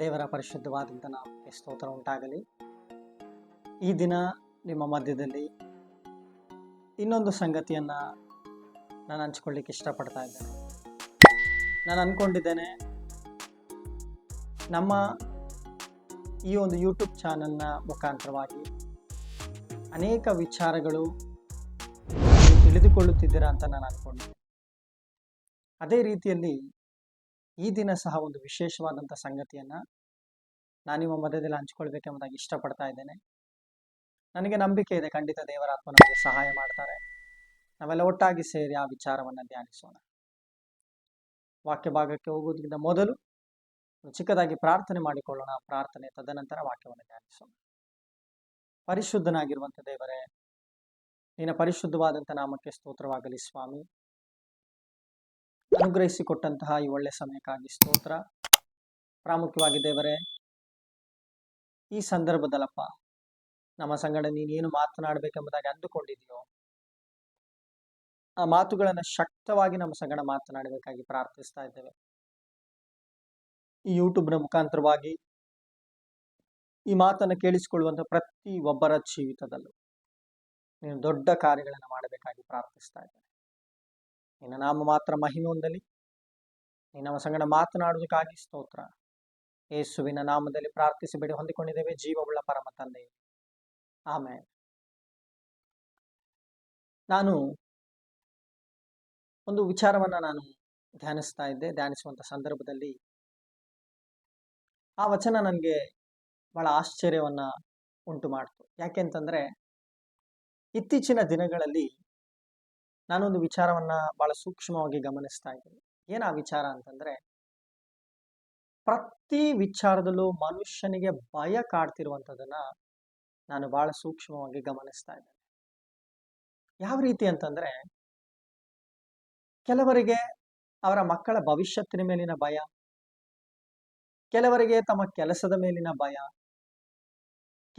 ದೇವರ ಪರಿಶುದ್ಧವಾದಂಥ ನಾಮಕ್ಕೆ ಸ್ತೋತ್ರ ಉಂಟಾಗಲಿ. ಈ ದಿನ ನಿಮ್ಮ ಮಧ್ಯದಲ್ಲಿ ಇನ್ನೊಂದು ಸಂಗತಿಯನ್ನು ನಾನು ಹಂಚ್ಕೊಳ್ಳಿಕ್ಕೆ ಇಷ್ಟಪಡ್ತಾ ಇದ್ದೇನೆ. ನಾನು ಅಂದ್ಕೊಂಡಿದ್ದೇನೆ ನಮ್ಮ ಈ ಒಂದು ಯೂಟ್ಯೂಬ್ ಚಾನಲ್ನ ಮುಖಾಂತರವಾಗಿ ಅನೇಕ ವಿಚಾರಗಳು ತಿಳಿದುಕೊಳ್ಳುತ್ತಿದ್ದೀರಾ ಅಂತ ನಾನು ಅಂದ್ಕೊಂಡಿದ್ದೆ ಅದೇ ರೀತಿಯಲ್ಲಿ ಈ ದಿನ ಸಹ ಒಂದು ವಿಶೇಷವಾದಂಥ ಸಂಗತಿಯನ್ನು ನಾನು ನಿಮ್ಮ ಮಧ್ಯದಲ್ಲಿ ಹಂಚ್ಕೊಳ್ಬೇಕೆಂಬುದಾಗಿ ಇಷ್ಟಪಡ್ತಾ ಇದ್ದೇನೆ. ನನಗೆ ನಂಬಿಕೆ ಇದೆ ಖಂಡಿತ ದೇವರಾತ್ಮ ನಮಗೆ ಸಹಾಯ ಮಾಡ್ತಾರೆ. ನಾವೆಲ್ಲ ಒಟ್ಟಾಗಿ ಸೇರಿ ಆ ವಿಚಾರವನ್ನು ಧ್ಯಾನಿಸೋಣ. ವಾಕ್ಯ ಭಾಗಕ್ಕೆ ಹೋಗುವುದಕ್ಕಿಂತ ಮೊದಲು ಚಿಕ್ಕದಾಗಿ ಪ್ರಾರ್ಥನೆ ಮಾಡಿಕೊಳ್ಳೋಣ. ಪ್ರಾರ್ಥನೆ ತದನಂತರ ವಾಕ್ಯವನ್ನು ಧ್ಯಾನಿಸೋಣ. ಪರಿಶುದ್ಧನಾಗಿರುವಂಥ ದೇವರೇ, ನಿನ್ನ ಪರಿಶುದ್ಧವಾದಂಥ ನಾಮಕ್ಕೆ ಸ್ತೋತ್ರವಾಗಲಿ ಸ್ವಾಮಿ. ಅನುಗ್ರಹಿಸಿಕೊಟ್ಟಂತಹ ಈ ಒಳ್ಳೆ ಸಮಯಕ್ಕಾಗಿ ಸ್ತೋತ್ರ. ಪ್ರಾಮುಖ್ಯವಾಗಿ ದೇವರೇ, ಈ ಸಂದರ್ಭದಲ್ಲಪ್ಪ ನಮ್ಮ ಸಂಗಡ ನೀನೇನು ಮಾತನಾಡಬೇಕೆಂಬುದಾಗಿ ಅಂದುಕೊಂಡಿದೆಯೋ, ಆ ಮಾತುಗಳನ್ನು ಶಕ್ತವಾಗಿ ನಮ್ಮ ಸಂಗಡ ಮಾತನಾಡಬೇಕಾಗಿ ಪ್ರಾರ್ಥಿಸ್ತಾ ಇದ್ದೇವೆ. ಈ ಯೂಟ್ಯೂಬ್ನ ಮುಖಾಂತರವಾಗಿ ಈ ಮಾತನ್ನು ಕೇಳಿಸಿಕೊಳ್ಳುವಂಥ ಪ್ರತಿ ಒಬ್ಬರ ಜೀವಿತದಲ್ಲೂ ನೀನು ದೊಡ್ಡ ಕಾರ್ಯಗಳನ್ನು ಮಾಡಬೇಕಾಗಿ ಪ್ರಾರ್ಥಿಸ್ತಾ ಇದ್ದೇನೆ ನಿನ್ನ ನಾಮ ಮಾತ್ರ ಮಹಿಮೆ ಹೊಂದಲಿ. ನಮ್ಮ ಸಂಗಡ ಮಾತನಾಡುವುದಕ್ಕಾಗಿ ಸ್ತೋತ್ರ. ಯೇಸುವಿನ ನಾಮದಲ್ಲಿ ಪ್ರಾರ್ಥಿಸಿ ಬೇಡಿ ಹೊಂದಿಕೊಂಡಿದ್ದೇವೆ. ಜೀವವುಳ್ಳ ಪರಮ ತಂದೆ. ಆಮೇಲೆ ನಾನು ಒಂದು ವಿಚಾರವನ್ನ ನಾನು ಧ್ಯಾನಿಸ್ತಾ ಇದ್ದೆ. ಧ್ಯಾನಿಸುವಂತ ಸಂದರ್ಭದಲ್ಲಿ ಆ ವಚನ ನನಗೆ ಬಹಳ ಆಶ್ಚರ್ಯವನ್ನ ಉಂಟು ಮಾಡ್ತು ಯಾಕೆಂತಂದ್ರೆ ಇತ್ತೀಚಿನ ದಿನಗಳಲ್ಲಿ ನಾನೊಂದು ವಿಚಾರವನ್ನ ಬಹಳ ಸೂಕ್ಷ್ಮವಾಗಿ ಗಮನಿಸ್ತಾ ಇದ್ದೀನಿ. ಏನ ವಿಚಾರ ಅಂತಂದ್ರೆ, ಪ್ರತಿ ವಿಚಾರದಲ್ಲೂ ಮನುಷ್ಯನಿಗೆ ಭಯ ಕಾಡ್ತಿರುವಂಥದ್ದನ್ನ ನಾನು ಬಹಳ ಸೂಕ್ಷ್ಮವಾಗಿ ಗಮನಿಸ್ತಾ ಇದ್ದೇನೆ. ಯಾವ ರೀತಿ ಅಂತಂದ್ರೆ, ಕೆಲವರಿಗೆ ಅವರ ಮಕ್ಕಳ ಭವಿಷ್ಯತ್ತಿನ ಮೇಲಿನ ಭಯ, ಕೆಲವರಿಗೆ ತಮ್ಮ ಕೆಲಸದ ಮೇಲಿನ ಭಯ,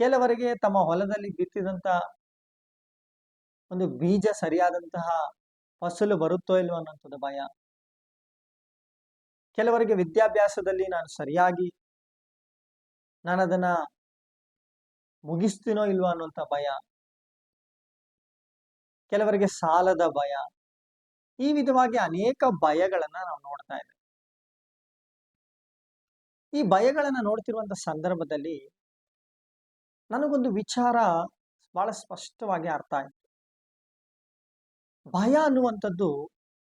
ಕೆಲವರಿಗೆ ತಮ್ಮ ಹೊಲದಲ್ಲಿ ಬಿತ್ತಿದಂತ ಒಂದು ಬೀಜ ಸರಿಯಾದಂತಹ ಫಸಲು ಬರುತ್ತೋ ಇಲ್ವೋ ಅನ್ನೋಂಥದ್ದು ಭಯ. ಕೆಲವರಿಗೆ ವಿದ್ಯಾಭ್ಯಾಸದಲ್ಲಿ ನಾನು ಸರಿಯಾಗಿ ನಾನು ಅದನ್ನ ಮುಗಿಸ್ತೀನೋ ಇಲ್ವೋ ಅನ್ನುವಂಥ ಭಯ. ಕೆಲವರಿಗೆ ಸಾಲದ ಭಯ. ಈ ವಿಧವಾಗಿ ಅನೇಕ ಭಯಗಳನ್ನ ನಾವು ನೋಡ್ತಾ ಇದ್ದೇವೆ. ಈ ಭಯಗಳನ್ನ ನೋಡ್ತಿರುವಂತ ಸಂದರ್ಭದಲ್ಲಿ ನನಗೊಂದು ವಿಚಾರ ಬಹಳ ಸ್ಪಷ್ಟವಾಗಿ ಅರ್ಥ ಆಯ್ತು. ಭಯ ಅನ್ನುವಂಥದ್ದು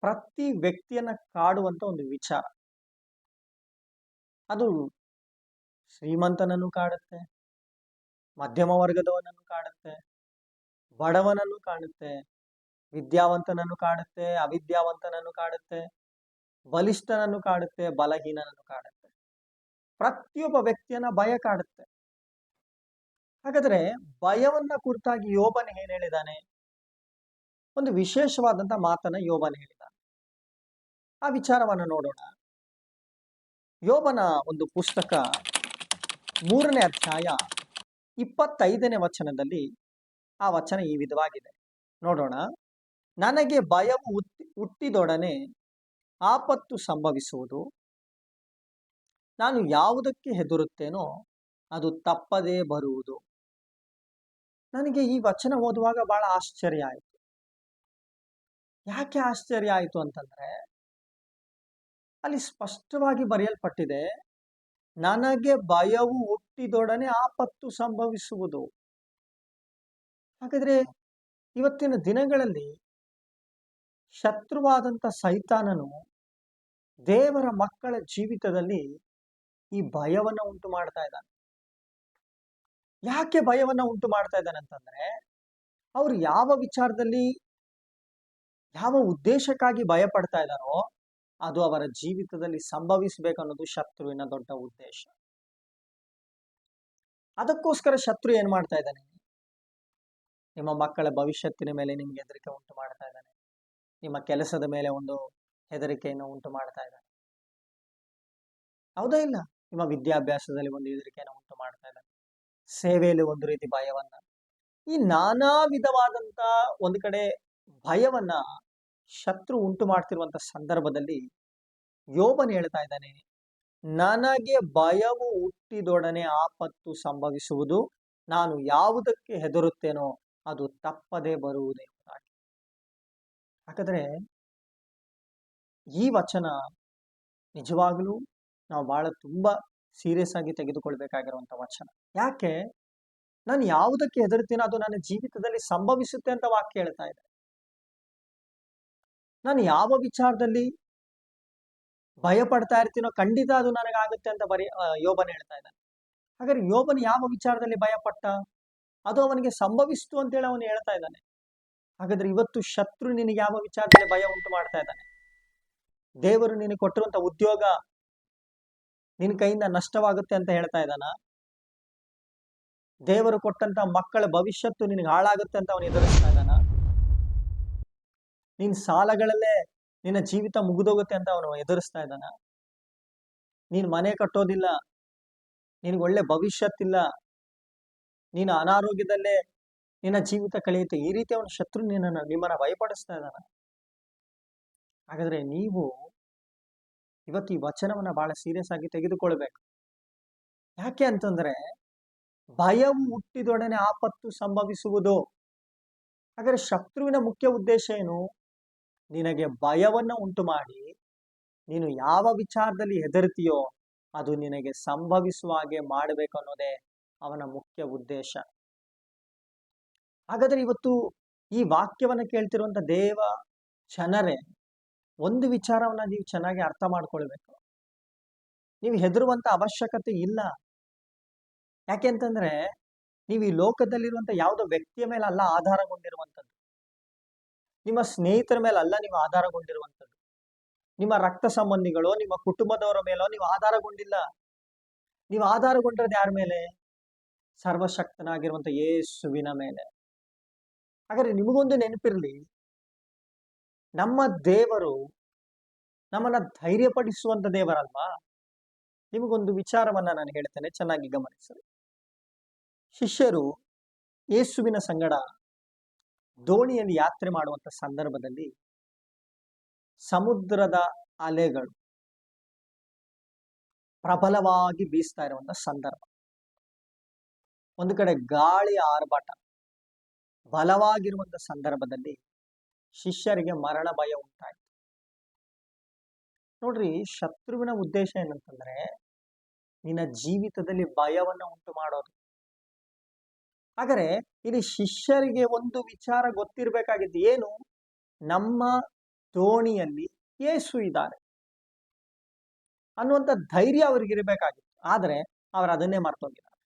ಪ್ರತಿ ವ್ಯಕ್ತಿಯನ್ನ ಕಾಡುವಂತ ಒಂದು ವಿಚಾರ. ಅದು ಶ್ರೀಮಂತನನ್ನು ಕಾಡುತ್ತೆ, ಮಧ್ಯಮ ವರ್ಗದವನನ್ನು ಕಾಡುತ್ತೆ, ಬಡವನನ್ನು ಕಾಡುತ್ತೆ, ವಿದ್ಯಾವಂತನನ್ನು ಕಾಡುತ್ತೆ, ಅವಿದ್ಯಾವಂತನನ್ನು ಕಾಡುತ್ತೆ, ಬಲಿಷ್ಠನನ್ನು ಕಾಡುತ್ತೆ, ಬಲಹೀನನನ್ನು ಕಾಡುತ್ತೆ. ಪ್ರತಿಯೊಬ್ಬ ವ್ಯಕ್ತಿಯನ್ನ ಭಯ ಕಾಡುತ್ತೆ. ಹಾಗಾದ್ರೆ ಭಯವನ್ನ ಕುರಿತಾಗಿ ಯೋಬನ್ ಏನ್ ಹೇಳಿದಾನೆ? ಒಂದು ವಿಶೇಷವಾದಂತ ಮಾತನ್ನ ಯೋಬನ ಹೇಳಿದ ಆ ವಿಚಾರವನ್ನ ನೋಡೋಣ. ಯೋಬನ ಒಂದು ಪುಸ್ತಕ ಮೂರನೇ ಅಧ್ಯಾಯ ಇಪ್ಪತ್ತೈದನೇ ವಚನದಲ್ಲಿ ಆ ವಚನ ಈ ವಿಧವಾಗಿದೆ. ನೋಡೋಣ. ನನಗೆ ಭಯವು ಹುಟ್ಟಿ, ಹುಟ್ಟಿದೊಡನೆ ಆಪತ್ತು ಸಂಭವಿಸುವುದು. ನಾನು ಯಾವುದಕ್ಕೆ ಹೆದರುತ್ತೇನೋ ಅದು ತಪ್ಪದೇ ಬರುವುದು. ನನಗೆ ಈ ವಚನ ಓದುವಾಗ ಬಹಳ ಆಶ್ಚರ್ಯ ಆಯಿತು. ಯಾಕೆ ಆಶ್ಚರ್ಯ ಆಯಿತು ಅಂತಂದ್ರೆ, ಅಲ್ಲಿ ಸ್ಪಷ್ಟವಾಗಿ ಬರೆಯಲ್ಪಟ್ಟಿದೆ, ನನಗೆ ಭಯವು ಹುಟ್ಟಿದೊಡನೆ ಆಪತ್ತು ಸಂಭವಿಸುವುದು. ಹಾಗಾದ್ರೆ ಇವತ್ತಿನ ದಿನಗಳಲ್ಲಿ ಶತ್ರುವಾದಂತ ಸೈತಾನನು ದೇವರ ಮಕ್ಕಳ ಜೀವಿತದಲ್ಲಿ ಈ ಭಯವನ್ನ ಉಂಟು ಮಾಡ್ತಾ ಇದ್ದಾನೆ. ಯಾಕೆ ಭಯವನ್ನ ಉಂಟು ಮಾಡ್ತಾ ಇದ್ದಾನೆ ಅಂತಂದ್ರೆ, ಅವರು ಯಾವ ವಿಚಾರದಲ್ಲಿ ಯಾವ ಉದ್ದೇಶಕ್ಕಾಗಿ ಭಯ ಪಡ್ತಾ ಇದ್ದಾರೋ ಅದು ಅವರ ಜೀವಿತದಲ್ಲಿ ಸಂಭವಿಸಬೇಕನ್ನೋದು ಶತ್ರುವಿನ ದೊಡ್ಡ ಉದ್ದೇಶ. ಅದಕ್ಕೋಸ್ಕರ ಶತ್ರು ಏನ್ ಮಾಡ್ತಾ ಇದ್ದಾನೆ? ನಿಮ್ಮ ಮಕ್ಕಳ ಭವಿಷ್ಯತ್ತಿನ ಮೇಲೆ ನಿಮ್ಗೆ ಹೆದರಿಕೆ ಉಂಟು ಮಾಡ್ತಾ ಇದ್ದಾನೆ. ನಿಮ್ಮ ಕೆಲಸದ ಮೇಲೆ ಒಂದು ಹೆದರಿಕೆಯನ್ನು ಉಂಟು ಮಾಡ್ತಾ ಇದ್ದಾನೆ. ಹೌದಾ ಇಲ್ಲ? ನಿಮ್ಮ ವಿದ್ಯಾಭ್ಯಾಸದಲ್ಲಿ ಒಂದು ಹೆದರಿಕೆಯನ್ನು ಉಂಟು ಮಾಡ್ತಾ ಇದ್ದಾನೆ. ಸೇವೆಯಲ್ಲಿ ಒಂದು ರೀತಿ ಭಯವನ್ನ. ಈ ನಾನಾ ವಿಧವಾದಂತ ಒಂದು ಕಡೆ ಭಯವನ್ನ ಶತ್ರು ಉಂಟು ಮಾಡ್ತಿರುವಂತ ಸಂದರ್ಭದಲ್ಲಿ ಯೋಬನ್ ಹೇಳ್ತಾ ಇದ್ದಾನೆ, ನನಗೆ ಭಯವು ಹುಟ್ಟಿದೊಡನೆ ಆಪತ್ತು ಸಂಭವಿಸುವುದು, ನಾನು ಯಾವುದಕ್ಕೆ ಹೆದರುತ್ತೇನೋ ಅದು ತಪ್ಪದೆ ಬರುವುದೇ ಹಾಗಾದ್ರೆ ಈ ವಚನ ನಿಜವಾಗ್ಲೂ ನಾವು ಬಹಳ ತುಂಬಾ ಸೀರಿಯಸ್ ಆಗಿ ತೆಗೆದುಕೊಳ್ಬೇಕಾಗಿರುವಂತ ವಚನ. ಯಾಕೆ? ನಾನು ಯಾವುದಕ್ಕೆ ಹೆದರ್ತೀನೋ ಅದು ನನ್ನ ಜೀವಿತದಲ್ಲಿ ಸಂಭವಿಸುತ್ತೆ ಅಂತ ವಾಕ್ಯ ಹೇಳ್ತಾ ಇದೆ. ನಾನು ಯಾವ ವಿಚಾರದಲ್ಲಿ ಭಯ ಪಡ್ತಾ ಇರ್ತೀನೋ ಖಂಡಿತ ಅದು ನನಗಾಗುತ್ತೆ ಅಂತ ಬರೀ ಯೋಬನ್ ಹೇಳ್ತಾ ಇದ್ದಾನೆ. ಹಾಗಾದ್ರೆ ಯೋಬನ್ ಯಾವ ವಿಚಾರದಲ್ಲಿ ಭಯ ಪಟ್ಟ ಅದು ಅವನಿಗೆ ಸಂಭವಿಸ್ತು ಅಂತೇಳಿ ಅವನು ಹೇಳ್ತಾ ಇದ್ದಾನೆ. ಹಾಗಾದ್ರೆ ಇವತ್ತು ಶತ್ರು ನಿನಗೆ ಯಾವ ವಿಚಾರದಲ್ಲಿ ಭಯ ಉಂಟು ಮಾಡ್ತಾ ಇದ್ದಾನೆ? ದೇವರು ನಿನಗೆ ಕೊಟ್ಟಿರುವಂತ ಉದ್ಯೋಗ ನಿನ್ನ ಕೈಯಿಂದ ನಷ್ಟವಾಗುತ್ತೆ ಅಂತ ಹೇಳ್ತಾ ಇದ್ದಾನ? ದೇವರು ಕೊಟ್ಟಂತ ಮಕ್ಕಳ ಭವಿಷ್ಯತ್ತು ನಿನಗೆ ಹಾಳಾಗುತ್ತೆ ಅಂತ ಅವನು ಎದುರಿಸ್ತಾ ನಿನ್ ಸಾಲಗಳಲ್ಲೇ ನಿನ್ನ ಜೀವಿತ ಮುಗಿದೋಗುತ್ತೆ ಅಂತ ಅವನು ಎದುರಿಸ್ತಾ ಇದ್ದಾನ. ನೀನ್ ಮನೆ ಕಟ್ಟೋದಿಲ್ಲ. ನಿನ್ಗೆ ಒಳ್ಳೆ ಭವಿಷ್ಯತ್ತಿಲ್ಲ. ನೀನು ಅನಾರೋಗ್ಯದಲ್ಲೇ ನಿನ್ನ ಜೀವಿತ ಕಳೆಯುತ್ತೆ. ಈ ರೀತಿ ಅವನ ಶತ್ರು ನಿನ್ನನ್ನು ನಿಮ್ಮನ್ನ ಭಯಪಡಿಸ್ತಾ ಇದ್ದಾನ. ಹಾಗಾದ್ರೆ ನೀವು ಇವತ್ತು ಈ ವಚನವನ್ನ ಬಹಳ ಸೀರಿಯಸ್ ಆಗಿ ತೆಗೆದುಕೊಳ್ಬೇಕು. ಯಾಕೆ ಅಂತಂದ್ರೆ ಭಯವು ಹುಟ್ಟಿದೊಡನೆ ಆಪತ್ತು ಸಂಭವಿಸುವುದು. ಹಾಗಾದ್ರೆ ಶತ್ರುವಿನ ಮುಖ್ಯ ಉದ್ದೇಶ ಏನು? ನಿನಗೆ ಭಯವನ್ನು ಉಂಟು ಮಾಡಿ ನೀನು ಯಾವ ವಿಚಾರದಲ್ಲಿ ಹೆದರ್ತೀಯೋ ಅದು ನಿನಗೆ ಸಂಭವಿಸುವ ಹಾಗೆ ಮಾಡಬೇಕು ಅನ್ನೋದೇ ಅವನ ಮುಖ್ಯ ಉದ್ದೇಶ. ಹಾಗಾದ್ರೆ ಇವತ್ತು ಈ ವಾಕ್ಯವನ್ನ ಕೇಳ್ತಿರುವಂತ ದೇವ ಜನರೇ, ಒಂದು ವಿಚಾರವನ್ನ ನೀವು ಚೆನ್ನಾಗಿ ಅರ್ಥ ಮಾಡ್ಕೊಳ್ಬೇಕು. ನೀವು ಹೆದರುವಂತ ಅವಶ್ಯಕತೆ ಇಲ್ಲ. ಯಾಕೆಂತಂದ್ರೆ ನೀವು ಈ ಲೋಕದಲ್ಲಿರುವಂತ ಯಾವುದೋ ವ್ಯಕ್ತಿಯ ಮೇಲೆ ಅಲ್ಲ ಆಧಾರಗೊಂಡಿರುವಂತದ್ದು ನಿಮ್ಮ ಸ್ನೇಹಿತರ ಮೇಲೆ ಅಲ್ಲ ನೀವು ಆಧಾರಗೊಂಡಿರುವಂಥದ್ದು. ನಿಮ್ಮ ರಕ್ತ ಸಂಬಂಧಿಗಳು, ನಿಮ್ಮ ಕುಟುಂಬದವರ ಮೇಲೋ ನೀವು ಆಧಾರಗೊಂಡಿಲ್ಲ. ನೀವು ಆಧಾರಗೊಂಡಿರೋದು ಯಾರ ಮೇಲೆ? ಸರ್ವಶಕ್ತನಾಗಿರುವಂತ ಯೇಸುವಿನ ಮೇಲೆ. ಹಾಗಾದ್ರೆ ನಿಮಗೊಂದು ನೆನಪಿರಲಿ. ನಮ್ಮ ದೇವರು ನಮ್ಮನ್ನ ಧೈರ್ಯಪಡಿಸುವಂತ ದೇವರಲ್ವಾ? ನಿಮಗೊಂದು ವಿಚಾರವನ್ನ ನಾನು ಹೇಳ್ತೇನೆ, ಚೆನ್ನಾಗಿ ಗಮನಿಸಲು ಶಿಷ್ಯರು, ಯೇಸುವಿನ ಸಂಗಡ ದೋಣಿಯಲ್ಲಿ ಯಾತ್ರೆ ಮಾಡುವಂತ ಸಂದರ್ಭದಲ್ಲಿ ಸಮುದ್ರದ ಅಲೆಗಳು ಪ್ರಬಲವಾಗಿ ಬೀಸ್ತಾ ಇರುವಂತ ಸಂದರ್ಭ. ಒಂದು ಕಡೆ ಗಾಳಿಯ ಆರ್ಭಟ, ಬಲವಾಗಿರುವಂತ ಸಂದರ್ಭದಲ್ಲಿ ಶಿಷ್ಯರಿಗೆ ಮರಣ ಭಯ ಉಂಟಾಯಿತು. ನೋಡ್ರಿ, ಶತ್ರುವಿನ ಉದ್ದೇಶ ಏನಂತಂದ್ರೆ ನಿನ್ನ ಜೀವಿತದಲ್ಲಿ ಭಯವನ್ನ ಉಂಟು ಮಾಡೋದು. ಹಾಗಾದ್ರೆ ಇಲ್ಲಿ ಶಿಷ್ಯರಿಗೆ ಒಂದು ವಿಚಾರ ಗೊತ್ತಿರಬೇಕಾಗಿದ್ದು ಏನು? ನಮ್ಮ ದೋಣಿಯಲ್ಲಿ ಯೇಸು ಇದ್ದಾರೆ. ಅನ್ನುವಂಥ ಧೈರ್ಯ ಅವರಿಗಿರಬೇಕಾಗಿತ್ತು ಆದರೆ ಅವರು ಅದನ್ನೇ ಮರ್ತೋಗಿದ್ದಾರೆ.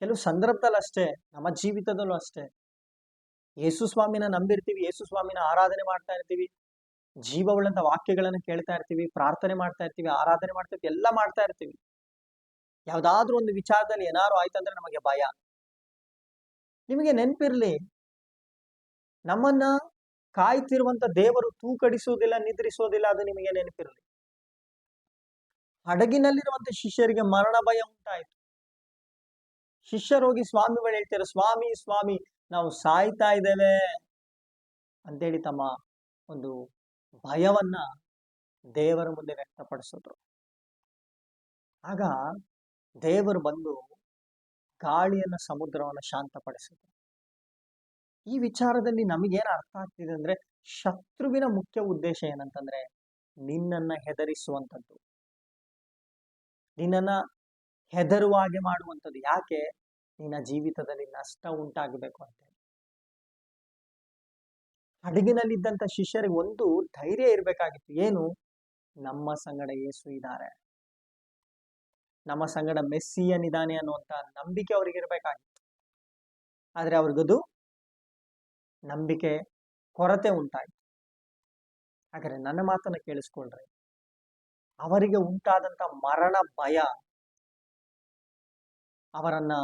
ಕೆಲವು ಸಂದರ್ಭದಲ್ಲಿ ಅಷ್ಟೇ, ನಮ್ಮ ಜೀವಿತದಲ್ಲೂ ಅಷ್ಟೇ. ಯೇಸು ಸ್ವಾಮಿನ ನಂಬಿರ್ತೀವಿ, ಯೇಸು ಸ್ವಾಮಿನ ಆರಾಧನೆ ಮಾಡ್ತಾ ಇರ್ತೀವಿ, ಜೀವವುಳ್ಳಂಥ ವಾಕ್ಯಗಳನ್ನು ಕೇಳ್ತಾ ಇರ್ತೀವಿ, ಪ್ರಾರ್ಥನೆ ಮಾಡ್ತಾ ಇರ್ತೀವಿ, ಆರಾಧನೆ ಮಾಡ್ತಾ ಇರ್ತೀವಿ, ಎಲ್ಲ ಮಾಡ್ತಾ ಇರ್ತೀವಿ. ಯಾವ್ದಾದ್ರೂ ಒಂದು ವಿಚಾರದಲ್ಲಿ ಏನಾದ್ರು ಆಯ್ತಂದ್ರೆ ನಮಗೆ ಭಯ. ನಿಮಗೆ ನೆನಪಿರಲಿ. ನಮ್ಮನ್ನ ಕಾಯ್ತಿರುವಂತ ದೇವರು ತೂಕಡಿಸುವುದಿಲ್ಲ, ನಿದ್ರಿಸುವುದಿಲ್ಲ ಅದು ನಿಮಗೆ ನೆನಪಿರಲಿ. ಹಡಗಿನಲ್ಲಿರುವಂತ ಶಿಷ್ಯರಿಗೆ ಮರಣ ಭಯ ಉಂಟಾಯಿತು. ಶಿಷ್ಯರೋಗಿ ಸ್ವಾಮಿ ಬಳಿ ಹೇಳ್ತಾರೆ, ಸ್ವಾಮಿ ಸ್ವಾಮಿ, ನಾವು ಸಾಯ್ತಾ ಇದ್ದೇವೆ. ಅಂತೇಳಿ ತಮ್ಮ ಒಂದು ಭಯವನ್ನ ದೇವರ ಮುಂದೆ ವ್ಯಕ್ತಪಡಿಸಿದ್ರು. ಆಗ ದೇವರು ಬಂದು ಗಾಳಿಯನ್ನ ಸಮುದ್ರವನ್ನ ಶಾಂತಪಡಿಸಿದ್ರು ಈ ವಿಚಾರದಲ್ಲಿ ನಮಗೇನು ಅರ್ಥ ಆಗ್ತಿದೆ ಅಂದ್ರೆ ಶತ್ರುವಿನ ಮುಖ್ಯ ಉದ್ದೇಶ ಏನಂತಂದ್ರೆ ನಿನ್ನನ್ನ ಹೆದರಿಸುವಂಥದ್ದು. ನಿನ್ನನ್ನ ಹೆದರುವ ಹಾಗೆ ಮಾಡುವಂಥದ್ದು. ಯಾಕೆ? ನಿನ್ನ ಜೀವಿತದಲ್ಲಿ ನಷ್ಟ ಉಂಟಾಗಬೇಕು ಅಂತ ಹಡಗಿನಲ್ಲಿದ್ದಂಥ ಶಿಷ್ಯರಿಗೆ ಒಂದು ಧೈರ್ಯ ಇರಬೇಕಾಗಿತ್ತು. ಏನು? ನಮ್ಮ ಸಂಗಡ ಯೇಸು ಇದ್ದಾರೆ. ನಮ್ಮ ಸಂಗಡ ಮೆಸ್ಸಿಯನಿದ್ದಾನೆ ಅನ್ನುವಂತ ನಂಬಿಕೆ ಅವ್ರಿಗೆ ಇರಬೇಕಾಗಿತ್ತು. ಆದ್ರೆ ಅವ್ರಿಗದು ನಂಬಿಕೆ ಕೊರತೆ ಉಂಟಾಯಿತು. ಹಾಗಾದ್ರೆ ನನ್ನ ಮಾತನ್ನ ಕೇಳಿಸ್ಕೊಳ್ರಿ. ಅವರಿಗೆ ಉಂಟಾದಂತ ಮರಣ ಭಯ ಅವರನ್ನ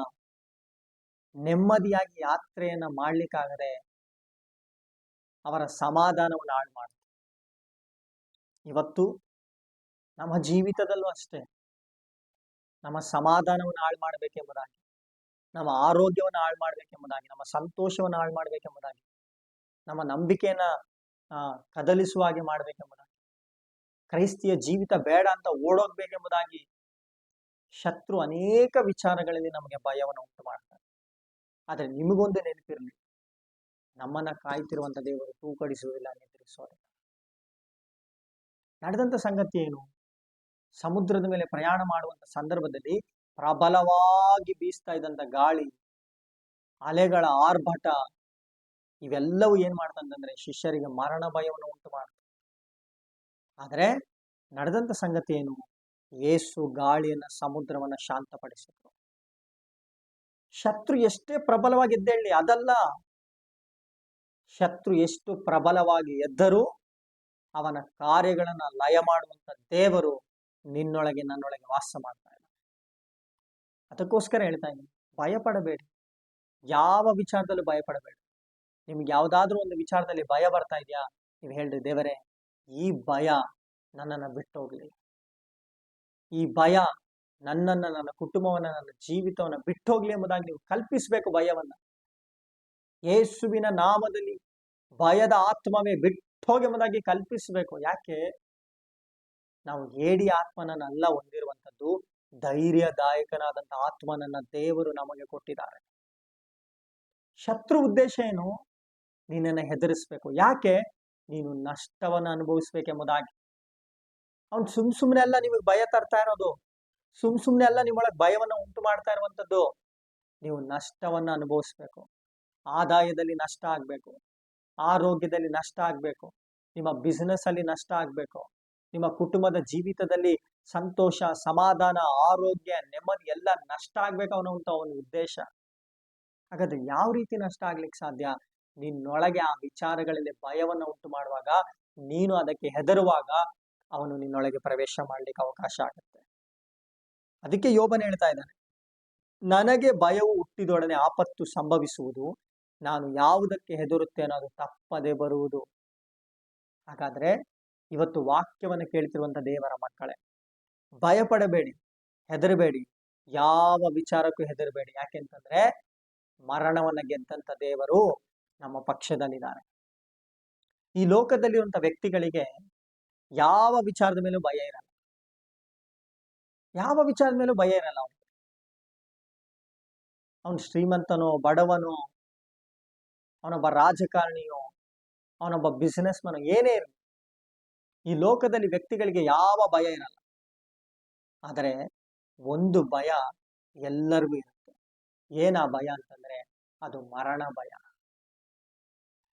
ನೆಮ್ಮದಿಯಾಗಿ ಯಾತ್ರೆಯನ್ನ ಮಾಡ್ಲಿಕ್ಕಾಗದೆ ಅವರ ಸಮಾಧಾನವನ್ನು ಹಾಳು ಮಾಡುತ್ತೆ ಇವತ್ತು ನಮ್ಮ ಜೀವಿತದಲ್ಲೂ ಅಷ್ಟೇ. ನಮ್ಮ ಸಮಾಧಾನವನ್ನು ಹಾಳು ಮಾಡಬೇಕೆಂಬುದಾಗಿ, ನಮ್ಮ ಆರೋಗ್ಯವನ್ನು ಹಾಳು ಮಾಡಬೇಕೆಂಬುದಾಗಿ, ನಮ್ಮ ಸಂತೋಷವನ್ನು ಹಾಳು ಮಾಡಬೇಕೆಂಬುದಾಗಿ, ನಮ್ಮ ನಂಬಿಕೆಯನ್ನ ಕದಲಿಸುವ ಹಾಗೆ ಮಾಡಬೇಕೆಂಬುದಾಗಿ, ಕ್ರೈಸ್ತಿಯ ಜೀವಿತ ಬೇಡ ಅಂತ ಓಡೋಗ್ಬೇಕೆಂಬುದಾಗಿ ಶತ್ರು ಅನೇಕ ವಿಚಾರಗಳಲ್ಲಿ ನಮಗೆ ಭಯವನ್ನು ಉಂಟು ಮಾಡ್ತಾರೆ. ಆದರೆ ನಿಮಗೊಂದು ನೆನಪಿರಲಿ, ನಮ್ಮನ್ನ ಕಾಯ್ತಿರುವಂತ ದೇವರು ತೂಕಡಿಸುವುದಿಲ್ಲ ನಿದ್ರಿಸೋದಿಲ್ಲ ನಡೆದಂತ ಸಂಗತಿ ಏನು? ಸಮುದ್ರದ ಮೇಲೆ ಪ್ರಯಾಣ ಮಾಡುವಂತ ಸಂದರ್ಭದಲ್ಲಿ ಪ್ರಬಲವಾಗಿ ಬೀಸ್ತಾ ಇದ್ದಂತ ಗಾಳಿ, ಅಲೆಗಳ ಆರ್ಭಟ, ಇವೆಲ್ಲವೂ ಏನ್ ಮಾಡ್ತಂತಂದ್ರೆ ಶಿಷ್ಯರಿಗೆ ಮರಣ ಭಯವನ್ನು ಉಂಟು ಮಾಡ್ತದೆ. ಆದರೆ ನಡೆದಂತ ಸಂಗತಿ ಏನು? ಯೇಸು ಗಾಳಿಯನ್ನ ಸಮುದ್ರವನ್ನ ಶಾಂತಪಡಿಸಿದ್ರು. ಶತ್ರು ಎಷ್ಟೇ ಪ್ರಬಲವಾಗಿ ಎದ್ದೇಳಿ ಅದಲ್ಲ. ಶತ್ರು ಎಷ್ಟು ಪ್ರಬಲವಾಗಿ ಎದ್ದರೂ ಅವನ ಕಾರ್ಯಗಳನ್ನ ಲಯ ಮಾಡುವಂತ ದೇವರು ನಿನ್ನೊಳಗೆ, ನನ್ನೊಳಗೆ ವಾಸ ಮಾಡ್ತಾ ಇಲ್ಲ. ಅದಕ್ಕೋಸ್ಕರ ಹೇಳ್ತಾ ಇದ್ದೀನಿ, ಭಯಪಡಬೇಡಿ. ಯಾವ ವಿಚಾರದಲ್ಲೂ ಭಯಪಡಬೇಡಿ. ನಿಮ್ಗೆ ಯಾವುದಾದ್ರೂ ಒಂದು ವಿಚಾರದಲ್ಲಿ ಭಯ ಬರ್ತಾ ಇದೆಯಾ? ನೀವು ಹೇಳ್ರಿ, ದೇವರೇ, ಈ ಭಯ ನನ್ನನ್ನು ಬಿಟ್ಟು ಹೋಗ್ಲಿ ಈ ಭಯ ನನ್ನನ್ನ, ನನ್ನ ಕುಟುಂಬವನ್ನ, ನನ್ನ ಜೀವಿತವನ್ನ ಬಿಟ್ಟು ಹೋಗ್ಲಿ ಎಂಬುದಾಗಿ ನೀವು ಕಲ್ಪಿಸಬೇಕು ಭಯವನ್ನು. ಯೇಸುವಿನ ನಾಮದಲ್ಲಿ ಭಯದ ಆತ್ಮವೇ ಬಿಟ್ಟು ಹೋಗಿ ಎಂಬುದಾಗಿ ಕಲ್ಪಿಸಬೇಕು. ಯಾಕೆ? ನಾವು ಹೇಡಿ ಆತ್ಮನನ್ನೆಲ್ಲ ಹೊಂದಿರುವಂಥದ್ದು ಧೈರ್ಯದಾಯಕನಾದಂಥ ಆತ್ಮನನ್ನ ದೇವರು ನಮಗೆ ಕೊಟ್ಟಿದ್ದಾರೆ. ಶತ್ರು ಉದ್ದೇಶ ಏನು? ನಿನ್ನನ್ನು ಹೆದರಿಸ್ಬೇಕು. ಯಾಕೆ? ನೀನು ನಷ್ಟವನ್ನು ಅನುಭವಿಸ್ಬೇಕೆಂಬುದಾಗಿ. ಅವ್ನು ಸುಮ್ ಸುಮ್ಮನೆ ಎಲ್ಲ ನಿಮಗೆ ಭಯ ತರ್ತಾ ಇರೋದು. ಸುಮ್ ಸುಮ್ಮನೆ ಎಲ್ಲ ನಿಮ್ಮೊಳಗೆ ಭಯವನ್ನು ಉಂಟು ಮಾಡ್ತಾ ಇರುವಂಥದ್ದು. ನೀವು ನಷ್ಟವನ್ನು ಅನುಭವಿಸ್ಬೇಕು. ಆದಾಯದಲ್ಲಿ ನಷ್ಟ ಆಗಬೇಕು. ಆರೋಗ್ಯದಲ್ಲಿ ನಷ್ಟ ಆಗಬೇಕು. ನಿಮ್ಮ ಬಿಸ್ನೆಸ್ ಅಲ್ಲಿ ನಷ್ಟ ಆಗಬೇಕು. ನಿಮ್ಮ ಕುಟುಂಬದ ಜೀವಿತದಲ್ಲಿ ಸಂತೋಷ, ಸಮಾಧಾನ, ಆರೋಗ್ಯ, ನೆಮ್ಮದಿ ಎಲ್ಲ ನಷ್ಟ ಆಗ್ಬೇಕು ಅವನ ಒಂದು ಉದ್ದೇಶ. ಹಾಗಾದ್ರೆ ಯಾವ ರೀತಿ ನಷ್ಟ ಆಗ್ಲಿಕ್ಕೆ ಸಾಧ್ಯ? ನಿನ್ನೊಳಗೆ ಆ ವಿಚಾರಗಳಲ್ಲಿ ಭಯವನ್ನು ಉಂಟು ಮಾಡುವಾಗ, ನೀನು ಅದಕ್ಕೆ ಹೆದರುವಾಗ ಅವನು ನಿನ್ನೊಳಗೆ ಪ್ರವೇಶ ಮಾಡ್ಲಿಕ್ಕೆ ಅವಕಾಶ ಆಗುತ್ತೆ. ಅದಕ್ಕೆ ಯೋಬನ್ ಹೇಳ್ತಾ ಇದ್ದಾನೆ, ನನಗೆ ಭಯವು ಹುಟ್ಟಿದೊಡನೆ ಆಪತ್ತು ಸಂಭವಿಸುವುದು, ನಾನು ಯಾವುದಕ್ಕೆ ಹೆದರುತ್ತೇನೋ ಅದು ತಪ್ಪದೆ ಬರುವುದು. ಹಾಗಾದ್ರೆ ಇವತ್ತು ವಾಕ್ಯವನ್ನು ಕೇಳ್ತಿರುವಂತ ದೇವರ ಮಕ್ಕಳೇ, ಭಯಪಡಬೇಡಿ, ಹೆದರಬೇಡಿ, ಯಾವ ವಿಚಾರಕ್ಕೂ ಹೆದರಬೇಡಿ. ಯಾಕೆಂತಂದ್ರೆ ಮರಣವನ್ನ ಗೆದ್ದಂತ ದೇವರು ನಮ್ಮ ಪಕ್ಷದಲ್ಲಿದ್ದಾರೆ. ಈ ಲೋಕದಲ್ಲಿರುವಂತ ವ್ಯಕ್ತಿಗಳಿಗೆ ಯಾವ ವಿಚಾರದ ಮೇಲೂ ಭಯ ಇರಲ್ಲ. ಯಾವ ವಿಚಾರದ ಮೇಲೂ ಭಯ ಇರಲ್ಲ ಅವನು ಅವನು ಶ್ರೀಮಂತನೋ, ಬಡವನೋ, ಅವನೊಬ್ಬ ರಾಜಕಾರಣಿಯೋ, ಅವನೊಬ್ಬ ಬಿಸಿನೆಸ್ ಮನೋ ಏನೇ ಇರಲಿ. ಈ ಲೋಕದಲ್ಲಿ ವ್ಯಕ್ತಿಗಳಿಗೆ ಯಾವ ಭಯ ಇರಲ್ಲ. ಆದರೆ ಒಂದು ಭಯ ಎಲ್ಲರಿಗೂ ಇರುತ್ತೆ. ಏನ ಭಯ ಅಂತಂದ್ರೆ ಅದು ಮರಣ ಭಯ.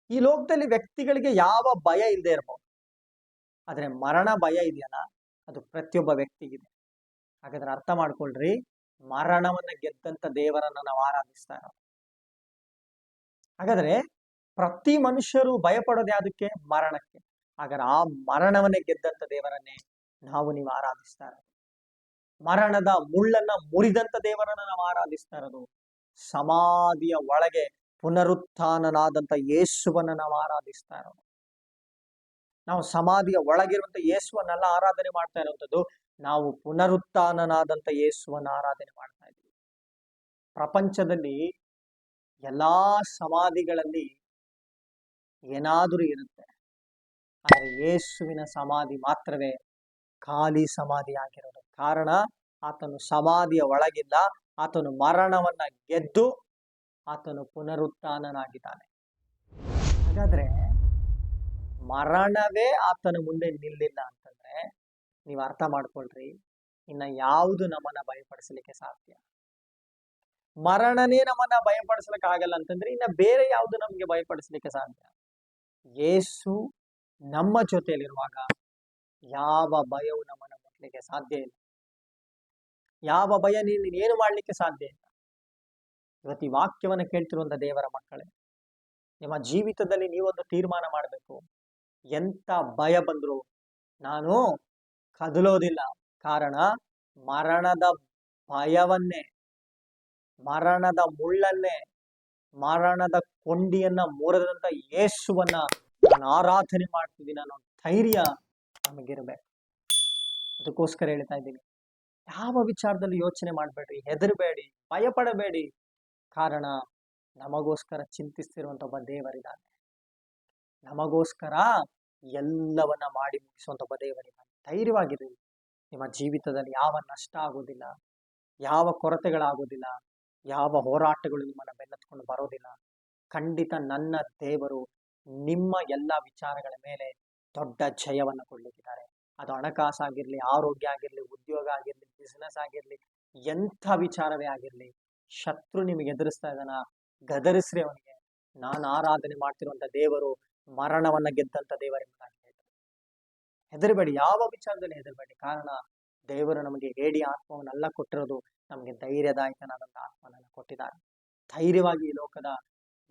ಈ ಲೋಕದಲ್ಲಿ ವ್ಯಕ್ತಿಗಳಿಗೆ ಯಾವ ಭಯ ಇಲ್ಲದೆ ಇರಬಹುದು ಆದ್ರೆ ಮರಣ ಭಯ ಇದೆಯಲ್ಲ, ಅದು ಪ್ರತಿಯೊಬ್ಬ ವ್ಯಕ್ತಿಗಿದೆ. ಹಾಗಾದ್ರೆ ಅರ್ಥ ಮಾಡ್ಕೊಳ್ರಿ, ಮರಣವನ್ನ ಗೆದ್ದಂತ ದೇವರನ್ನ ನಾವು ಆರಾಧಿಸ್ತಾ ಇರೋದು. ಹಾಗಾದ್ರೆ ಪ್ರತಿ ಮನುಷ್ಯರು ಭಯಪಡೋದು ಯಾವುದಕ್ಕೆ? ಮರಣಕ್ಕೆ. ಹಾಗಾದ್ರೆ ಆ ಮರಣವನ್ನೇ ಗೆದ್ದಂತ ದೇವರನ್ನೇ ನಾವು ನೀವು ಆರಾಧಿಸ್ತಾ ಇರೋದು. ಮರಣದ ಮುಳ್ಳನ್ನ ಮುರಿದಂತ ದೇವರನ್ನ ನಾವು ಆರಾಧಿಸ್ತಾ ಇರೋದು. ಸಮಾಧಿಯ ಒಳಗೆ ಪುನರುತ್ಥಾನನಾದಂತ ಯೇಸುವನ್ನ ನಾವು ಆರಾಧಿಸ್ತಾ ಇರೋದು. ನಾವು ಸಮಾಧಿಯ ಒಳಗಿರುವಂತ ಯೇಸುವನ್ನೆಲ್ಲ ಆರಾಧನೆ ಮಾಡ್ತಾ ಇರುವಂತದ್ದು, ನಾವು ಪುನರುತ್ಥಾನನಾದಂತ ಯೇಸುವನ್ನ ಆರಾಧನೆ ಮಾಡ್ತಾ ಇದ್ದೀವಿ. ಪ್ರಪಂಚದಲ್ಲಿ ಎಲ್ಲಾ ಸಮಾಧಿಗಳಲ್ಲಿ ಏನಾದರೂ ಇರುತ್ತೆ. ಆದರೆ ಯೇಸುವಿನ ಸಮಾಧಿ ಮಾತ್ರವೇ ಖಾಲಿ ಸಮಾಧಿ ಆಗಿರೋದು. ಕಾರಣ, ಆತನು ಸಮಾಧಿಯ ಒಳಗಿಲ್ಲ. ಆತನು ಮರಣವನ್ನ ಗೆದ್ದು ಆತನು ಪುನರುತ್ಥಾನನಾಗಿದ್ದಾನೆ. ಹಾಗಾದ್ರೆ ಮರಣವೇ ಆತನ ಮುಂದೆ ನಿಲ್ಲಿಲ್ಲ ಅಂತಂದ್ರೆ ನೀವು ಅರ್ಥ ಮಾಡ್ಕೊಳ್ರಿ, ಇನ್ನ ಯಾವುದು ನಮ್ಮನ್ನ ಭಯಪಡಿಸಲಿಕ್ಕೆ ಸಾಧ್ಯ? ಮರಣನೇ ನಮ್ಮನ್ನ ಭಯಪಡಿಸ್ಲಿಕ್ಕೆ ಆಗಲ್ಲ ಅಂತಂದ್ರೆ ಇನ್ನ ಬೇರೆ ಯಾವುದು ನಮ್ಗೆ ಭಯಪಡಿಸ್ಲಿಕ್ಕೆ ಸಾಧ್ಯ? ಯೇಸು ನಮ್ಮ ಜೊತೆಯಲ್ಲಿರುವಾಗ ಯಾವ ಭಯವು ನಮ್ಮನ್ನು ಮುಟ್ಲಿಕ್ಕೆ ಸಾಧ್ಯ ಇಲ್ಲ. ಯಾವ ಭಯ ನೀನು ಏನು ಮಾಡ್ಲಿಕ್ಕೆ ಸಾಧ್ಯ ಇಲ್ಲ. ಪ್ರತಿ ಈ ವಾಕ್ಯವನ್ನು ಕೇಳ್ತಿರುವಂಥ ದೇವರ ಮಕ್ಕಳೇ, ನಿಮ್ಮ ಜೀವಿತದಲ್ಲಿ ನೀವೊಂದು ತೀರ್ಮಾನ ಮಾಡಬೇಕು. ಎಂತ ಭಯ ಬಂದ್ರು ನಾನು ಕದಲೋದಿಲ್ಲ. ಕಾರಣ ಮರಣದ ಭಯವನ್ನೇ, ಮರಣದ ಮುಳ್ಳನ್ನೇ, ಮರಣದ ಕೊಂಡಿಯನ್ನ ಮೂರದಂತ ಯೇಸುವನ್ನ ನಾನು ಆರಾಧನೆ ಮಾಡ್ತಿದ್ದೀನಿ, ಅನ್ನೋ ಧೈರ್ಯ ನಮಗಿರಬೇಕು. ಅದಕ್ಕೋಸ್ಕರ ಹೇಳ್ತಾ ಇದ್ದೀನಿ. ಯಾವ ವಿಚಾರದಲ್ಲಿ ಯೋಚನೆ ಮಾಡಬೇಡ್ರಿ, ಹೆದರಬೇಡಿ ಭಯ ಪಡಬೇಡಿ ಕಾರಣ, ನಮಗೋಸ್ಕರ ಚಿಂತಿಸ್ತಿರುವಂತ ಒಬ್ಬ ದೇವರಿದ್ದಾನೆ. ನಮಗೋಸ್ಕರ ಎಲ್ಲವನ್ನ ಮಾಡಿ ಮುಗಿಸುವಂತ ಒಬ್ಬ ದೇವರಿದ್ದಾನೆ. ಧೈರ್ಯವಾಗಿರಿ. ನಿಮ್ಮ ಜೀವಿತದಲ್ಲಿ ಯಾವ ನಷ್ಟ ಆಗೋದಿಲ್ಲ, ಯಾವ ಕೊರತೆಗಳಾಗೋದಿಲ್ಲ, ಯಾವ ಹೋರಾಟಗಳು ನಿಮ್ಮನ್ನ ಬೆನ್ನತ್ಕೊಂಡು ಬರೋದಿಲ್ಲ. ಖಂಡಿತ ನನ್ನ ದೇವರು ನಿಮ್ಮ ಎಲ್ಲ ವಿಚಾರಗಳ ಮೇಲೆ ದೊಡ್ಡ ಜಯವನ್ನು ಕೊಡ್ಲಿಕ್ಕಿದ್ದಾರೆ ಅದು ಹಣಕಾಸಾಗಿರ್ಲಿ ಆರೋಗ್ಯ ಆಗಿರಲಿ, ಉದ್ಯೋಗ ಆಗಿರಲಿ ಬಿಸ್ನೆಸ್ ಆಗಿರಲಿ, ಎಂಥ ವಿಚಾರವೇ ಆಗಿರಲಿ, ಶತ್ರು ನಿಮಗೆ ಎದುರಿಸ್ತಾ ಇದ್ದಾನ? ಗದರಿಸ್ರಿ ಅವನಿಗೆ. ನಾನು ಆರಾಧನೆ ಮಾಡ್ತಿರುವಂತ ದೇವರು ಮರಣವನ್ನ ಗೆದ್ದಂತ ದೇವರೆಂಬುದಾಗಿ ಹೇಳ್ತಾರೆ. ಹೆದರಬೇಡಿ, ಯಾವ ವಿಚಾರದಲ್ಲಿ ಹೆದರಬೇಡಿ. ಕಾರಣ, ದೇವರು ನಮಗೆ ಹೇಡಿ ಆತ್ಮವನ್ನೆಲ್ಲ ಕೊಟ್ಟಿರೋದು, ನಮಗೆ ಧೈರ್ಯದಾಯಕನಾದಂತ ಆತ್ಮನನ್ನು ಕೊಟ್ಟಿದ್ದಾರೆ. ಧೈರ್ಯವಾಗಿ ಈ ಲೋಕದ,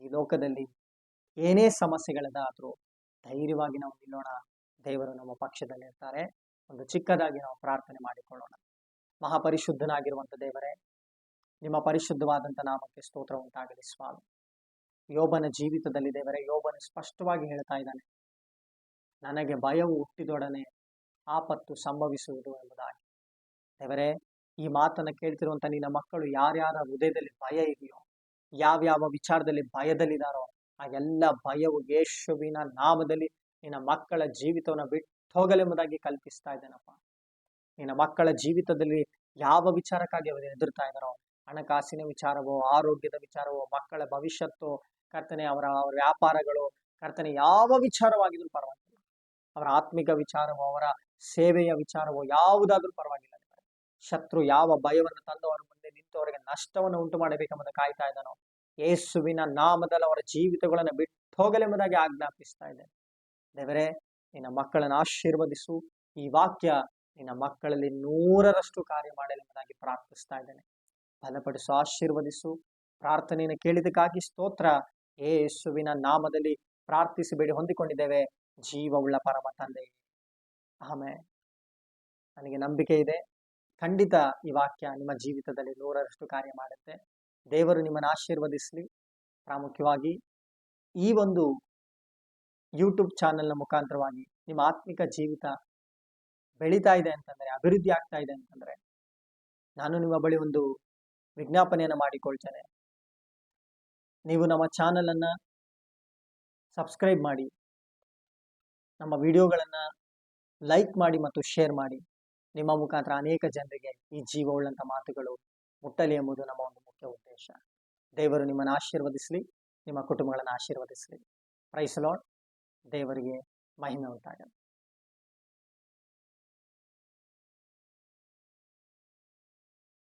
ಈ ಲೋಕದಲ್ಲಿ ಏನೇ ಸಮಸ್ಯೆಗಳದಾದರೂ ಧೈರ್ಯವಾಗಿ ನಾವು ನಿಲ್ಲೋಣ. ದೇವರು ನಮ್ಮ ಪಕ್ಷದಲ್ಲಿ ಇರ್ತಾರೆ. ಒಂದು ಚಿಕ್ಕದಾಗಿ ನಾವು ಪ್ರಾರ್ಥನೆ ಮಾಡಿಕೊಳ್ಳೋಣ. ಮಹಾಪರಿಶುದ್ಧನಾಗಿರುವಂಥ ದೇವರೇ, ನಿಮ್ಮ ಪರಿಶುದ್ಧವಾದಂಥ ನಾಮಕ್ಕೆ ಸ್ತೋತ್ರ ಉಂಟಾಗಲಿ ಸ್ವಾಮಿ. ಯೋಬನ ಜೀವಿತದಲ್ಲಿ ದೇವರೇ, ಯೋಬನ ಸ್ಪಷ್ಟವಾಗಿ ಹೇಳ್ತಾ ಇದ್ದಾನೆ. ನನಗೆ ಭಯವು ಹುಟ್ಟಿದೊಡನೆ ಆಪತ್ತು ಸಂಭವಿಸುವುದು ಎಂಬುದಾಗಿ. ದೇವರೇ, ಈ ಮಾತನ್ನು ಕೇಳ್ತಿರುವಂಥ ನಿನ್ನ ಮಕ್ಕಳು ಯಾರ್ಯಾರ ಹೃದಯದಲ್ಲಿ ಭಯ ಇದೆಯೋ, ಯಾವ್ಯಾವ ವಿಚಾರದಲ್ಲಿ ಭಯದಲ್ಲಿದ್ದಾರೋ ಆ ಎಲ್ಲ ಭಯವು ಯೇಸುವಿನ ನಾಮದಲ್ಲಿ ನಿನ್ನ ಮಕ್ಕಳ ಜೀವಿತವನ್ನು ಬಿಟ್ಟು ಹೋಗಲೆಂಬುದಾಗಿ ಕಲ್ಪಿಸ್ತಾ ಇದ್ದೇನಪ್ಪ. ನಿನ್ನ ಮಕ್ಕಳ ಜೀವಿತದಲ್ಲಿ ಯಾವ ವಿಚಾರಕ್ಕಾಗಿ ಅವರು ಎದುರ್ತಾ ಇದ್ದಾರೋ ಹಣಕಾಸಿನ ವಿಚಾರವೋ, ಆರೋಗ್ಯದ ವಿಚಾರವೋ, ಮಕ್ಕಳ ಭವಿಷ್ಯತ್ತು, ಕರ್ತನೆ ಅವರ ಅವರ ವ್ಯಾಪಾರಗಳು, ಕರ್ತನೆ ಯಾವ ವಿಚಾರವಾಗಿದ್ರು ಪರವಾಗಿಲ್ಲ. ಅವರ ಆತ್ಮಿಕ ವಿಚಾರವೋ, ಅವರ ಸೇವೆಯ ವಿಚಾರವೋ ಯಾವುದಾದ್ರೂ ಪರವಾಗಿಲ್ಲ. ಶತ್ರು ಯಾವ ಭಯವನ್ನು ತಂದು ಅವರ ಮುಂದೆ ನಿಂತು ಅವರಿಗೆ ನಷ್ಟವನ್ನು ಉಂಟು ಮಾಡಬೇಕೆಂಬುದು ಕಾಯ್ತಾ ಇದ್ದಾನೋ ಯೇಸುವಿನ ನಾಮದಲ್ಲಿ ಅವರ ಜೀವಿತಗಳನ್ನು ಬಿಟ್ಟು ಹೋಗಲೆಂಬುದಾಗಿ ಆಜ್ಞಾಪಿಸ್ತಾ ಇದೆ ದೇವರೇ, ನಿನ್ನ ಮಕ್ಕಳನ್ನು ಆಶೀರ್ವದಿಸು. ಈ ವಾಕ್ಯ ನಿನ್ನ ಮಕ್ಕಳಲ್ಲಿ ನೂರರಷ್ಟು ಕಾರ್ಯ ಮಾಡಲೆಂಬುದಾಗಿ ಪ್ರಾರ್ಥಿಸ್ತಾ ಇದ್ದೇನೆ. ಬಲಪಡಿಸು, ಆಶೀರ್ವದಿಸು. ಪ್ರಾರ್ಥನೆಯನ್ನು ಕೇಳಿದಕ್ಕಾಗಿ ಸ್ತೋತ್ರ. ಯೇಸುವಿನ ನಾಮದಲ್ಲಿ ಪ್ರಾರ್ಥಿಸಬೇಡಿ, ಹೊಂದಿಕೊಂಡಿದ್ದೇವೆ. ಜೀವವುಳ್ಳ ಪರಮ ತಂದೆ. ಆಮೇಲೆ ನನಗೆ ನಂಬಿಕೆ ಇದೆ. ಖಂಡಿತ ಈ ವಾಕ್ಯ ನಿಮ್ಮ ಜೀವಿತದಲ್ಲಿ ನೂರರಷ್ಟು ಕಾರ್ಯ ಮಾಡುತ್ತೆ. ದೇವರು ನಿಮ್ಮನ್ನು ಆಶೀರ್ವದಿಸಲಿ. ಪ್ರಾಮುಖ್ಯವಾಗಿ ಈ ಒಂದು ಯೂಟ್ಯೂಬ್ ಚಾನೆಲ್ನ ಮುಖಾಂತರವಾಗಿ ನಿಮ್ಮ ಆತ್ಮಿಕ ಜೀವಿತ ಬೆಳೀತಾ ಇದೆ ಅಂತಂದರೆ, ಅಭಿವೃದ್ಧಿ ಆಗ್ತಾ ಇದೆ ಅಂತಂದರೆ, ನಾನು ನಿಮ್ಮ ಬಳಿ ಒಂದು ವಿಜ್ಞಾಪನೆಯನ್ನು ಮಾಡಿಕೊಳ್ತೇನೆ. ನೀವು ನಮ್ಮ ಚಾನಲನ್ನು ಸಬ್ಸ್ಕ್ರೈಬ್ ಮಾಡಿ, ನಮ್ಮ ವಿಡಿಯೋಗಳನ್ನು ಲೈಕ್ ಮಾಡಿ ಮತ್ತು ಶೇರ್ ಮಾಡಿ. ನಿಮ್ಮ ಮುಖಾಂತರ ಅನೇಕ ಜನರಿಗೆ ಈ ಜೀವ ಉಳ್ಳಂಥ ಮಾತುಗಳು ಮುಟ್ಟಲಿ ಎಂಬುದು ನಮ್ಮ ಒಂದು ಮುಖ್ಯ ಉದ್ದೇಶ. ದೇವರು ನಿಮ್ಮನ್ನು ಆಶೀರ್ವದಿಸಲಿ, ನಿಮ್ಮ ಕುಟುಂಬಗಳನ್ನು ಆಶೀರ್ವದಿಸಲಿ. ಪ್ರೈಸ್ ಲಾಡ್ ದೇವರಿಗೆ ಮಹಿಮೆ ಉಂಟಾಗಲಿ.